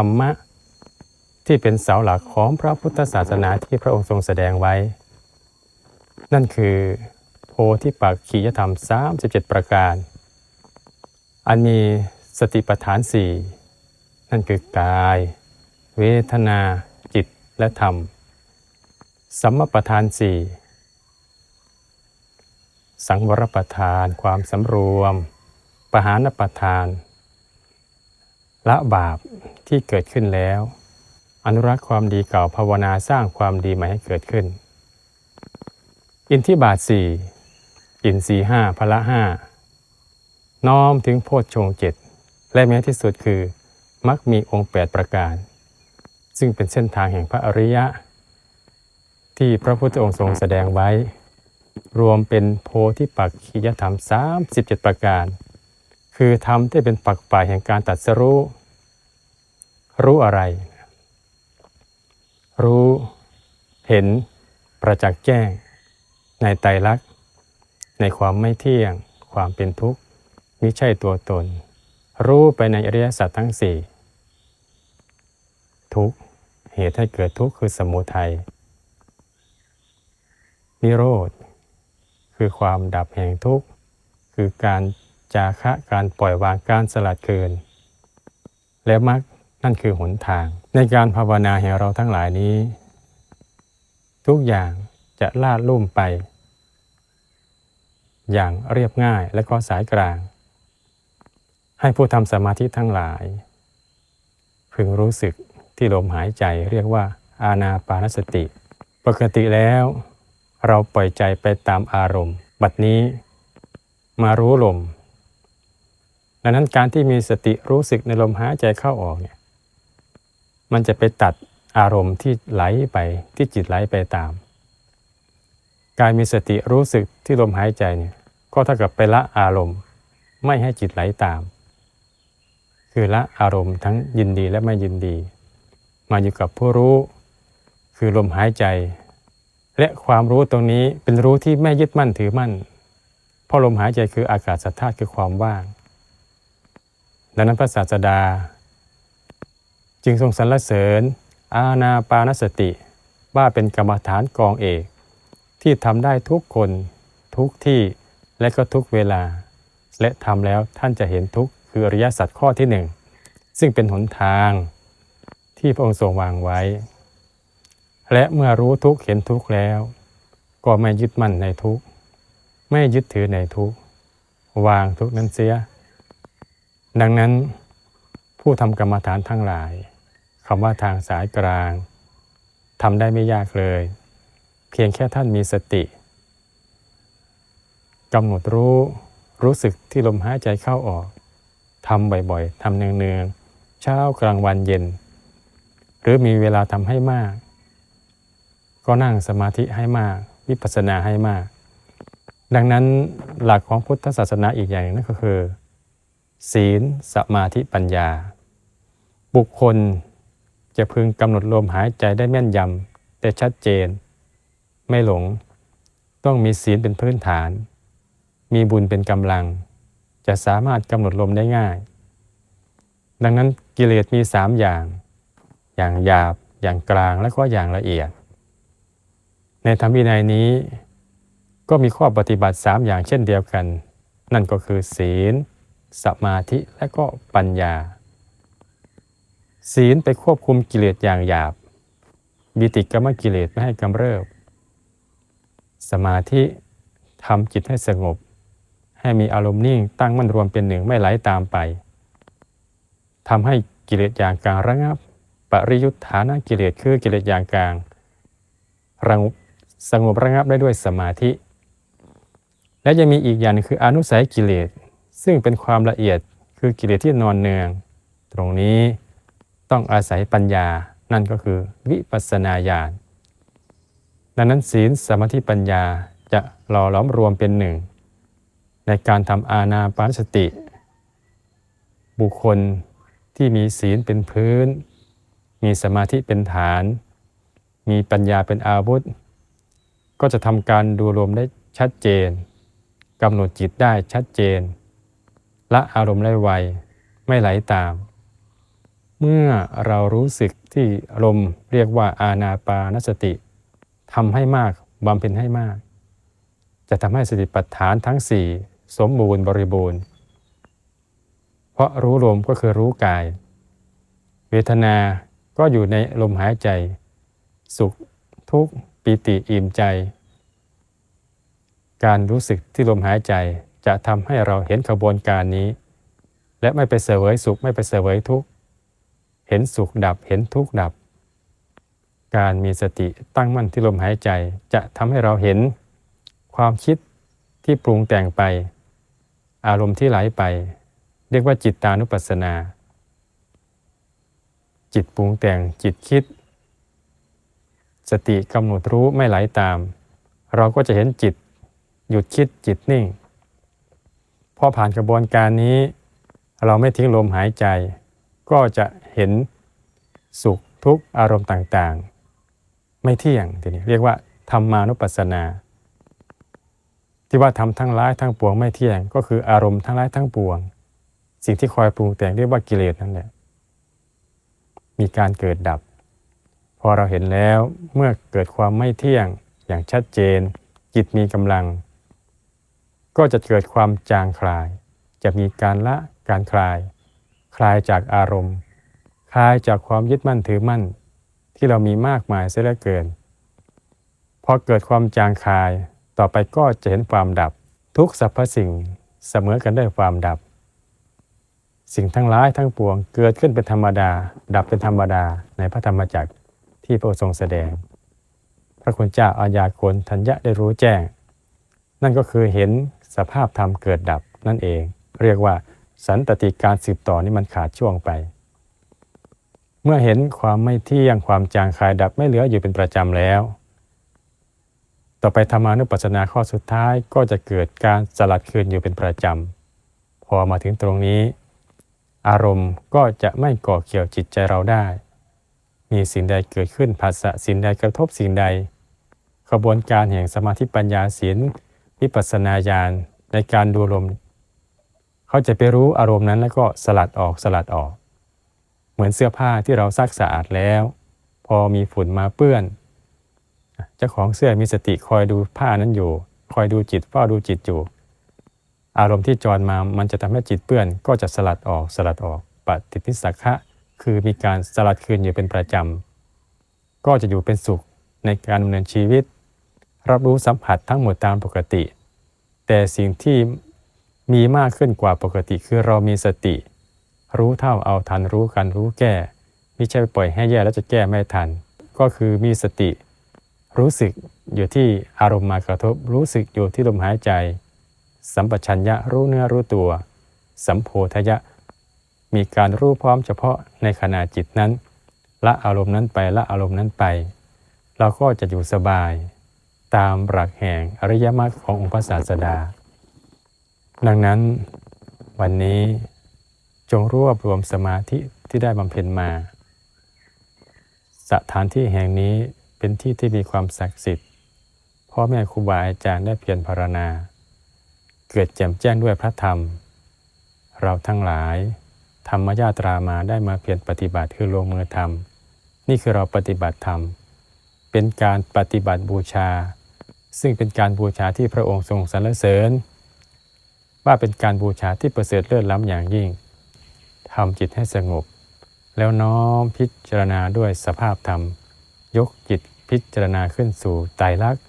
ธรรมะ ที่เป็นเสาหลักของพระพุทธศาสนาที่พระองค์ทรงแสดงไว้ นั่นคือโพธิปักขียธรรม 37 ประการ อันมีสติปัฏฐานสี่นั่นคือกาย เวทนา จิตและธรรม สัมมประธานสี่สังวรประทานความสำรวม ปหานประทาน ละบาปที่เกิดขึ้นแล้ว อนุรักษ์ความดีเก่าภาวนาสร้างความดีใหม่ให้เกิดขึ้น อินทิบาทสี่อินทรีห้าพละห้าน้อมถึงโพชฌงเจ็ดและแม้ที่สุดคือมักมีองค์ 8 ประการ ซึ่งเป็นเส้นทางแห่งพระอริยะ ที่พระพุทธองค์ทรงแสดงไว้ รวมเป็นโพธิปักขียธรรม 37 ประการ คือธรรมที่เป็นปักป่ายแห่งการตัดสรู้ รู้อะไร รู้เห็นประจักษ์แจ้ง ในไตรลักษณ์ ในความไม่เที่ยง ความเป็นทุกข์มิใช่ตัวตน รู้ไปในอริยสัจทั้งสี่ทุกข์เหตุให้เกิดทุกข์คือสมุทัยนิโรธ คือความดับแห่งทุกข์ คือการจาคะการปล่อยวางการสลัดเกินและมรรค นั่นคือหนทาง ในการภาวนาแห่งเราทั้งหลายนี้ ทุกอย่างจะลาดลุ่มไป อย่างเรียบง่ายและก็สายกลาง ให้ผู้ทำสมาธิทั้งหลาย พึงรู้สึกที่ลมหายใจเรียกว่า อาณาปานสติ ปกติแล้ว เราปล่อยใจไปตามอารมณ์ บัดนี้มารู้ลมดังนั้นการที่มีสติรู้สึกในลมหายใจเข้าออกเนี่ย มันจะไปตัดอารมณ์ที่ไหลไปที่จิตไหลไปตาม การมีสติรู้สึกที่ลมหายใจเนี่ยก็เท่ากับไปละอารมณ์ ไม่ให้จิตไหลตาม คือละอารมณ์ทั้งยินดีและไม่ยินดี มาอยู่กับผู้รู้ คือลมหายใจ และความรู้ตรงนี้เป็นรู้ที่ไม่ยึดมั่นถือมั่นเพราะลมหายใจคืออากาศสัทธาคือความว่าง ดังนั้นพระศาสดา จึงทรงสรรเสริญ อาณาปานสติ ว่าเป็นกรรมฐานกองเอก ที่ทำได้ทุกคนทุกที่และก็ทุกเวลา และทำแล้วท่านจะเห็นทุกคืออริยสัจข้อที่หนึ่งซึ่งเป็นหนทางที่พระองค์ทรงวางไว้ และเมื่อรู้ทุกเห็นทุกแล้ว ก็ไม่ยึดมั่นในทุกไม่ยึดถือในทุกวางทุกนั้นเสีย ดังนั้นผู้ทำกรรมฐานทั้งหลาย คำว่าทางสายกลางทำได้ไม่ยากเลย เพียงแค่ท่านมีสติกำหนดรู้รู้สึกที่ลมหายใจเข้าออกทำบ่อยๆทำเนืองๆเช้ากลางวันเย็น หรือมีเวลาทำให้มาก ก็นั่งสมาธิให้มาก วิปัสสนาให้มาก ดังนั้นหลักของพุทธศาสนาอีกอย่างนั่นก็คือ ศีลสมาธิปัญญา บุคคล จะพึงกำหนดลมหายใจได้แม่นยำแต่ชัดเจน ไม่หลง ต้องมีศีลเป็นพื้นฐาน มีบุญเป็นกำลัง จะสามารถกำหนดลมได้ง่าย ดังนั้นกิเลสมีสามอย่าง อย่างหยาบ อย่างกลางและก็อย่างละเอียด ในธรรมวินัยนี้ ก็มีข้อปฏิบัติสามอย่างเช่นเดียวกัน นั่นก็คือศีล สมาธิและก็ปัญญา ศีลไปควบคุมกิเลสอย่างหยาบบิติกรรมกิเลสไม่ให้กำเริบ สมาธิทำจิตให้สงบ ให้มีอารมณ์นิ่งตั้งมั่นรวมเป็นหนึ่งไม่ไหลาตามไปทำให้กิเลสอย่างกลางระงับ ปริยุทธานะกิเลสคือกิเลสอย่างกลางระงบสงบระงับได้ด้วยสมาธิ และยังมีอีกอย่างคืออนุสัยกิเลส ซึ่งเป็นความละเอียดคือกิเลสที่นอนเนือง ตรงนี้ ต้องอาศัยปัญญา นั่นก็คือวิปัสนาญาณดังนั้นศีลสมาธิปัญญาจะหล่อหลอมรวมเป็นหนึ่ง ในการทำอาณาปานสติ บุคคลที่มีศีลเป็นพื้น มีสมาธิเป็นฐาน มีปัญญาเป็นอาวุธ ก็จะทำการดูลมได้ชัดเจนกำหนดจิตได้ชัดเจน ละอารมณ์ได้ไว ไม่ไหลาตาม เมื่อเรารู้สึกที่ลมเรียกว่าอานาปานสติทำให้มากบำเพ็ญให้มาก จะทำให้สติปัฏฐานทั้งสี่สมบูรณ์บริบูรณ์ เพราะรู้ลมก็คือรู้กาย เวทนาก็อยู่ในลมหายใจ สุขทุกข์ปิติอิ่มใจ การรู้สึกที่ลมหายใจจะทำให้เราเห็นขบวนการนี้ และไม่ไปเสวยสุขไม่ไปเสวยทุกข์ เห็นสุขดับเห็นทุกข์ดับ การมีสติตั้งมั่นที่ลมหายใจ จะทำให้เราเห็นความคิดที่ปรุงแต่งไป อารมณ์ที่ไหลไป เรียกว่าจิตตานุปัสสนา จิตปรุงแต่งจิตคิด สติกำหนดรู้ไม่ไหลตาม เราก็จะเห็นจิต หยุดคิดจิตนิ่งพอผ่านกระบวนการนี้ เราไม่ทิ้งลมหายใจ ก็จะ เห็นสุขทุกอารมณ์ต่างๆ ไม่เที่ยงทีนี้เรียกว่าธรรมานุปัสสนา ที่ว่าทำทั้งร้ายทั้งปวงไม่เที่ยง ก็คืออารมณ์ทั้งร้ายทั้งปวง สิ่งที่คอยปรุงแต่งเรียกว่ากิเลสนั่นแหละมีการเกิดดับ พอเราเห็นแล้วเมื่อเกิดความไม่เที่ยงอย่างชัดเจน จิตมีกำลัง ก็จะเกิดความจางคลาย จะมีการละการคลาย คลายจากอารมณ์ คลายจากความยึดมั่นถือมั่น ที่เรามีมากมายเสียเหลือเกินพอเกิดความจางคลาย ต่อไปก็จะเห็นความดับ ทุกสรรพสิ่งเสมอกันด้วยความดับ สิ่งทั้งหลายทั้งปวง เกิดขึ้นเป็นธรรมดา ดับเป็นธรรมดาในพระธรรมจักรที่พระองค์ทรงแสดง พระคุณเจ้าอาญาโกณทัญญะได้รู้แจ้ง นั่นก็คือเห็นสภาพธรรมเกิดดับนั่นเอง เรียกว่าสันตติการสืบต่อนี่มันขาดช่วงไป มื่อเห็นความไม่เที่ยงความจางคายดับไม่เหลืออยู่เป็นประจำแล้ว ต่อไปธรรมานุปัสสนาข้อสุดท้ายก็จะเกิดการสลัดคืนอยู่เป็นประจำ พอมาถึงตรงนี้ อารมณ์ก็จะไม่ก่อเกี่ยวจิตใจเราได้ มีสิ่งใดเกิดขึ้นภาษะสิ่งใดกระทบสิ่งใดขบวนการแห่งสมาธิปัญญาศีลวิปัสสนาญาณในการดูลม เขาจะไปรู้อารมณ์นั้นแล้วก็สลัดออกสลัดออก เหมือนเสื้อผ้าที่เราซักสะอาดแล้ว พอมีฝุ่นมาเปื้อน เจ้าของเสื้อมีสติคอยดูผ้านั้นอยู่ คอยดูจิตเฝ้าดูจิตอยู่ อารมณ์ที่จรมามันจะทำให้จิตเปื้อน ก็จะสลัดออกสลัดออกปฏิทิสักขะคือมีการสลัดคืนอยู่เป็นประจำ ก็จะอยู่เป็นสุขในการดำเนินชีวิต รับรู้สัมผัสทั้งหมดตามปกติ แต่สิ่งที่มีมากขึ้นกว่าปกติคือเรามีสติ รู้เท่าเอาทันรู้กันรู้แก้ไม่ใช่ปปล่อยให้แย่แล้วจะแก้ไม่ทัน ก็คือมีสติ รู้สึกอยู่ที่อารมณ์มากระทบ รู้สึกอยู่ที่ลมหายใจ สัมปชัญญะรู้เนื้อรู้ตัว สัมโพธยะ มีการรู้พร้อมเฉพาะในขณะจิตนั้น ละอารมณ์นั้นไปละอารมณ์นั้นไป เราก็จะอยู่สบาย ตามหลักแห่งอริยมรรคขององค์พระศาสดา ดังนั้นวันนี้ จงรวบรวมสมาธิที่ได้บำเพ็ญมา สถานที่แห่งนี้เป็นที่ที่มีความศักดิ์สิทธิ์พ่อแม่ครูบาอาจารย์ได้เพียรพารณา เกิดแจ่มแจ้งด้วยพระธรรม เราทั้งหลาย ธรรมญาตรามาได้มาเพียรปฏิบัติคือลงมือทำนี่คือเราปฏิบัติธรรม เป็นการปฏิบัติบูชา ซึ่งเป็นการบูชาที่พระองค์ทรงสรรเสริญ ว่าเป็นการบูชาที่ประเสริฐเลิศล้ำอย่างยิ่ง ทำจิตให้สงบ แล้วน้อมพิจารณาด้วยสภาพธรรม ยกจิตพิจารณาขึ้นสู่ไตรลักษณ์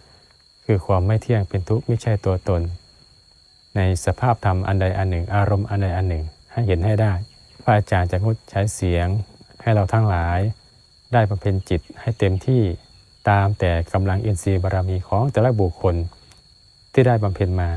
คือความไม่เที่ยงเป็นทุกข์ไม่ใช่ตัวตน ในสภาพธรรมอันใดอันหนึ่ง อารมณ์อันใดอันหนึ่งให้เห็นให้ได้พระอาจารย์จะงดใช้เสียงให้เราทั้งหลาย ได้บำเพ็ญจิตให้เต็มที่ตามแต่กำลังอินทรีย์บารมีของแต่ละบุคคลที่ได้บำเพ็ญมา